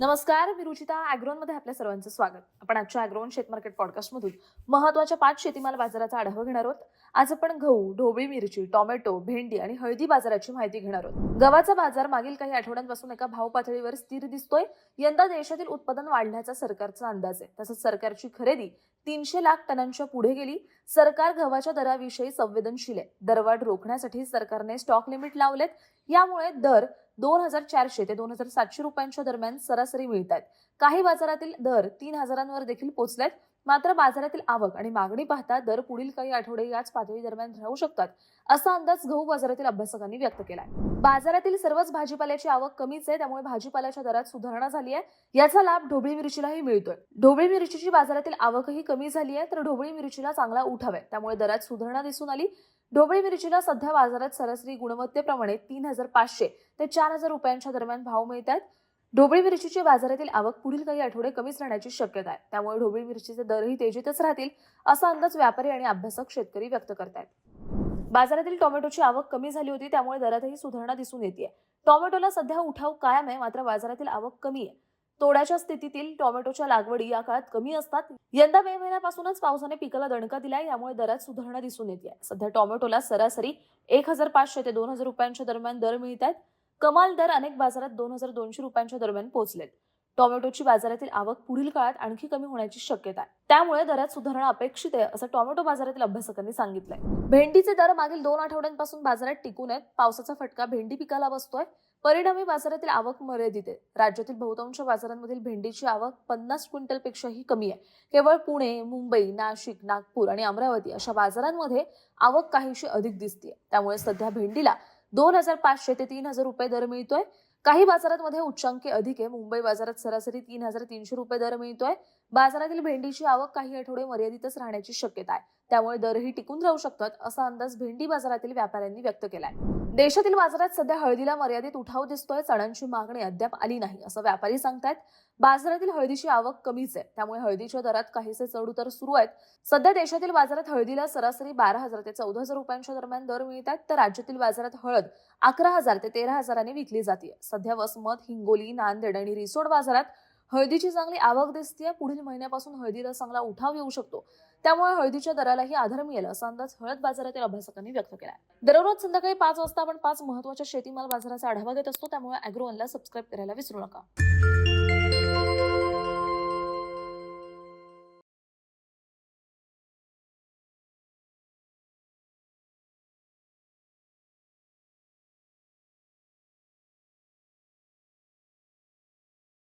नमस्कार मी रुचिता अॅग्रोनमध्ये आपल्या सर्वांचं स्वागत. आपण आजच्या अॅग्रोन शेत मार्केट पॉडकास्टमधून महत्त्वाच्या पाच शेतीमाल बाजाराचा आढावा घेणार आहोत. आज आपण गहू ढोबळी मिरची टोमॅटो भेंडी आणि हळदी बाजाराची माहिती घेणार आहोत. गव्हाचा बाजार मागील काही आठवड्यांपासून एका भाव पातळीवर स्थिर दिसतोय. यंदा देशातील उत्पादन वाढण्याचा सरकारचा अंदाज आहे. तसंच सरकारची खरेदी तीनशे लाख टनांच्या पुढे गेली. सरकार गव्हाच्या दराविषयी संवेदनशील आहे. दरवाढ रोखण्यासाठी सरकारने स्टॉक लिमिट लावलेत. यामुळे दर दोन हजार चारशे ते दोन हजार सातशे रुपयांच्या दरम्यान सरासरी मिळत आहेत काही बाजारातील दर तीन हजारांवर देखील पोहोचलेत मात्र बाजारातील आवक आणि मागणी पाहता दर पुढील काही आठवडे याच पातळी दरम्यान राहू शकतात असा अंदाज गहू बाजारातील अभ्यासकांनी व्यक्त केलाय. बाजारातील सर्वच भाजीपाल्याची आवक कमीच आहे त्यामुळे भाजीपाल्याच्या दरात सुधारणा झाली आहे. याचा लाभ ढोबळी मिरचीलाही मिळतोय. ढोबळी मिरचीची बाजारातील आवकही कमी झाली आहे तर ढोबळी मिरचीला चांगला उठाव आहे. त्यामुळे दरात सुधारणा दिसून आली. ढोबळी मिरचीला सध्या बाजारात सरासरी गुणवत्तेप्रमाणे तीन हजार पाचशे ते चार हजार रुपयांच्या दरम्यान भाव मिळत आहेत ढोबळी मिरचीची बाजारातील आवक पुढील काही आठवडे कमीच राहण्याची शक्यता आहे. त्यामुळे ढोबळी मिरचीचे दरही तेजीतच राहतील असा अंदाज व्यापारी आणि अभ्यासक शेतकरी व्यक्त करतायत. बाजारातील टोमॅटोची आवक कमी झाली होती त्यामुळे दरातही सुधारणा दिसून येते टोमॅटोला सध्या उठाव कायम आहे मात्र बाजारातील आवक कमी आहे. तोड्याच्या स्थितीतील टोमॅटोच्या लागवडी या काळात कमी असतात. यंदा मे महिन्यापासूनच पावसाने पिकाला दणका दिलाय यामुळे दरात सुधारणा दिसून येते सध्या टोमॅटोला सरासरी एक हजार पाचशे ते दोन हजार रुपयांच्या दरम्यान दर मिळत आहेत कमाल दर अनेक बाजारात दोन हजार दोनशे रुपयांच्या दरम्यान पोहोचलेत. टोमॅटोची बाजारातील आवक पुढील काळात आणखी कमी होण्याची शक्यता आहे. त्यामुळे दरात सुधारणा अपेक्षित आहे असं टोमॅटो बाजारातील अभ्यासकांनी सांगितलंय. भेंडीचे दर मागील दोन आठवड्यांपासून बाजारात टिकून आहेत. पावसाचा फटका भेंडी पिकाला बसतोय. परिणामी बाजारातील आवक मर्यादित आहे. राज्यातील बहुतांश बाजारांमधील भेंडीची आवक पन्नास क्विंटलपेक्षाही कमी आहे. केवळ पुणे मुंबई नाशिक नागपूर आणि अमरावती अशा बाजारांमध्ये आवक काहीशी अधिक दिसते त्यामुळे सध्या भेंडीला दोन हजार पाचशे ते तीन हजार रुपये दर मिळतोय. काही बाजारांमध्ये उच्चांकी अधिक आहे. मुंबई बाजारात सरासरी तीन हजार तीनशे रुपये दर मिळतोय. बाजारातील भेंडीची आवक काही आठवडे मर्यादितच राहण्याची शक्यता आहे. त्यामुळे दरही टिकून राहू शकतात असा अंदाज भेंडी बाजारातील व्यापाऱ्यांनी व्यक्त केलाय. देशातील बाजारात सध्या हळदीला मर्यादित उठाव दिसतोय चणांची मागणी अद्याप आली नाही असं व्यापारी सांगतायत. बाजारातील हळदीची आवक कमीच आहे त्यामुळे हळदीच्या दरात काहीसे चढ उतर सुरू आहेत. सध्या देशातील बाजारात हळदीला सरासरी बारा हजार ते चौदा हजार रुपयांच्या दरम्यान दर मिळतात तर राज्यातील बाजारात हळद अकरा हजार ते तेरा हजारांनी विकली जाते. सध्या वसमत हिंगोली नांदेड आणि रिसोड बाजारात हळदीची चांगली आवक दिसते पुढील महिन्यापासून हळदीला चांगला उठाव येऊ शकतो. त्यामुळे हळदीच्या दरालाही आधार मिळेल असा अंदाज हळद बाजारातील अभ्यासकांनी व्यक्त केला दररोज संध्याकाळी पाच वाजता आपण पाच महत्त्वाच्या शेतीमाल बाजाराचा आढावा घेत असतो त्यामुळे अॅग्रोवनला सबस्क्राईब करायला विसरू नका.